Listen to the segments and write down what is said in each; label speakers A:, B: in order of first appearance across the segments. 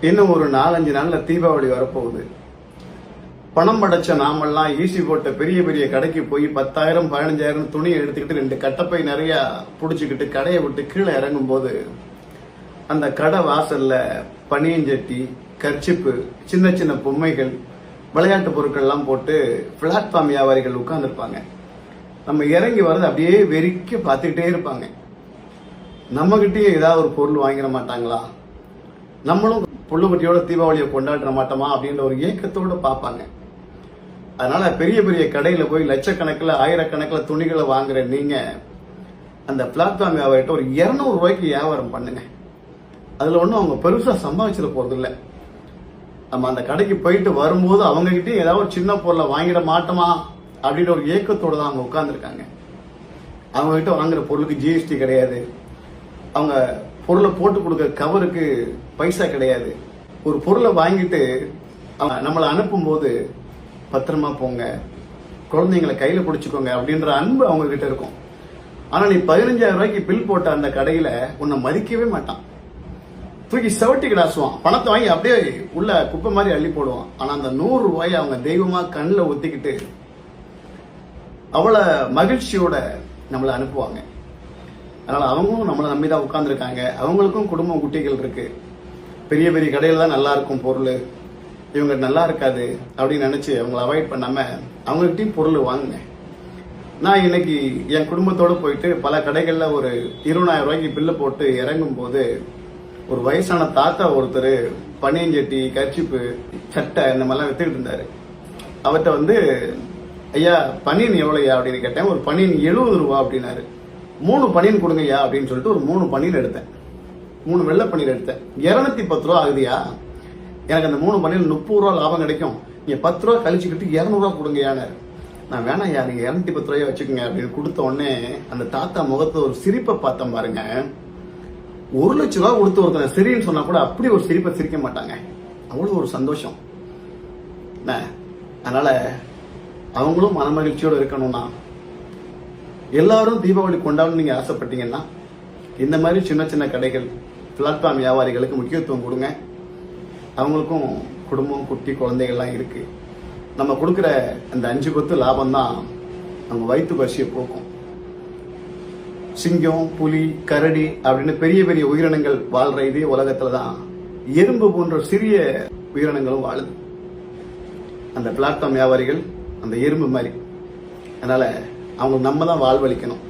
A: இன்னும் ஒரு நாலஞ்சு நாள்ல தீபாவளி வரப்போகுது. பணம் படைச்ச நாமெல்லாம் ஈசி போட்ட பெரிய பெரிய கடைக்கு போய் பத்தாயிரம் பதினஞ்சாயிரம் துணியை எடுத்துக்கிட்டு ரெண்டு கட்டப்பை நிறைய புடிச்சுக்கிட்டு கடையை விட்டு கீழே இறங்கும் போது அந்த கடை வாசல்ல பனியஞ்சட்டி கர்ச்சிப்பு சின்ன சின்ன பொம்மைகள் விளையாட்டு பொருட்கள்லாம் போட்டு பிளாட்ஃபார்ம் வியாபாரிகள் உட்காந்துருப்பாங்க நம்ம இறங்கி வர்றது அப்படியே வெறிக்க பார்த்துக்கிட்டே இருப்பாங்க. நம்மகிட்டயே ஏதாவது ஒரு பொருள் வாங்கிட மாட்டாங்களா? நம்மளும் புள்ளுக்குட்டியோட தீபாவளியை கொண்டாடுற மாட்டோமா அப்படின்ற ஒரு ஏக்கத்தோட பார்ப்பாங்க. அதனால பெரிய பெரிய கடையில போய் லட்சக்கணக்கில் ஆயிரக்கணக்கில் துணிகளை வாங்குற நீங்க அந்த பிளாட்ஃபார்ம் வியாபாரிட்ட ஒரு இரநூறு ரூபாய்க்கு வியாபாரம் பண்ணுங்க. அதுல ஒன்றும் அவங்க பெருசா சம்பாதிச்சிட போகிறதில்ல நம்ம அந்த கடைக்கு போயிட்டு வரும்போது அவங்க கிட்டயும் ஏதாவது ஒரு சின்ன பொருளை வாங்கிட மாட்டோமா அப்படின்ற ஒரு ஏக்கத்தோடு தான் அவங்க உட்காந்துருக்காங்க அவங்க கிட்ட வாங்குற பொருளுக்கு ஜிஎஸ்டி கிடையாது. அவங்க பொருளை போட்டு கொடுக்க கவருக்கு பைசா கிடையாது. ஒரு பொருளை வாங்கிட்டு நம்மளை அனுப்பும்போது பத்திரமா போங்க. குழந்தைங்களை கையில் பிடிச்சிக்கோங்க. அப்படின்ற அன்பு அவங்க கிட்ட இருக்கும். ஆனால் நீ பதினஞ்சாயிரம் ரூபாய்க்கு பில் போட்ட அந்த கடையில் உன்னை மதிக்கவே மாட்டான். தூக்கி செவட்டி கிடாசுவான் பணத்தை வாங்கி அப்படியே உள்ள குப்பை மாதிரி அள்ளி போடுவான். ஆனால் அந்த நூறு ரூபாயை அவங்க தெய்வமாக கண்ணில் ஒத்திக்கிட்டு அவ்வளோ மகிழ்ச்சியோட நம்மளை அனுப்புவாங்க. அதனால் அவங்களும் நம்மளை நம்பி தான் உட்காந்துருக்காங்க அவங்களுக்கும் குடும்பம் குட்டிகள் இருக்குது பெரிய பெரிய கடையில் தான் நல்லா இருக்கும் பொருள். இவங்க நல்லா இருக்காது அப்படின்னு நினச்சி அவங்கள அவாய்ட் பண்ணாமல் அவங்ககிட்டயும் பொருள் வாங்கினேன். நான் இன்னைக்கு என் குடும்பத்தோடு போயிட்டு பல கடைகளில் ஒரு இருபதாயிரம் ரூபாய்க்கு பில்லு போட்டு இறங்கும் போது ஒரு வயசான தாத்தா ஒருத்தர் பனியஞ்சட்டி கர்ச்சிப்பு சட்டை இந்த மாதிரிலாம் வித்துக்கிட்டு இருந்தார். அவர்கிட்ட வந்து ஐயா பனியன் எவ்வளோயா அப்படின்னு கேட்டேன். ஒரு பனியன் எழுபது ரூபா அப்படின்னாரு. மூணு பனியன் கொடுங்கய்யா அப்படின்னு சொல்லிட்டு ஒரு மூணு பனியன் எடுத்தேன். மூணு வெள்ளை பனியன் எடுத்தேன். இரநூத்தி பத்து ரூபா ஆகுதியா எனக்கு அந்த மூணு பனியன் முப்பது ரூபா லாபம் கிடைக்கும். நீங்கள் பத்து ரூபா கழிச்சுக்கிட்டு இரநூறுவா கொடுங்கயானாரு நான் வேணாம் ஐயா நீங்கள் இரநூத்தி பத்து ரூபாய் வச்சுக்கோங்க அப்படின்னு கொடுத்த உடனே அந்த தாத்தா முகத்தை ஒரு சிரிப்பை பார்த்தேன் பாருங்க. ஒரு லட்ச ரூபா கொடுத்து ஒருத்தனை சரின்னு சொன்னா கூட அப்படி ஒரு சிரிப்பை சிரிக்க மாட்டாங்க. அவ்வளோ ஒரு சந்தோஷம். அதனால அவங்களும் மனமகிழ்ச்சியோட இருக்கணும்னா எல்லாரும் தீபாவளி கொண்டாடணும் நீங்க ஆசைப்பட்டீங்கன்னா இந்த மாதிரி சின்ன சின்ன கடைகள் பிளாட்ஃபார்ம் வியாபாரிகளுக்கு முக்கியத்துவம் கொடுங்க. அவங்களுக்கும் குடும்பம் குட்டி குழந்தைகள்லாம் இருக்கு. நம்ம கொடுக்குற அந்த அஞ்சு பத்து லாபம் தான் அவங்க வயிற்று பசியை போக்கும். சிங்கம் புலி கரடி அப்படின்னு பெரிய பெரிய உயிரினங்கள் வாழ்ற இதே உலகத்துல தான் எறும்பு போன்ற சிறிய உயிரினங்களும் வாழுது. அந்த பிளாட்ஃபார்ம் வியாபாரிகள் அந்த எறும்பு மாதிரி. அதனால அவங்க நம்ம தான் வாழ்வழிக்கணும்.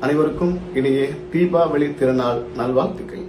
A: அனைவருக்கும் இனிய தீபாவளி திருநாள் நல்வாழ்த்துக்கள்.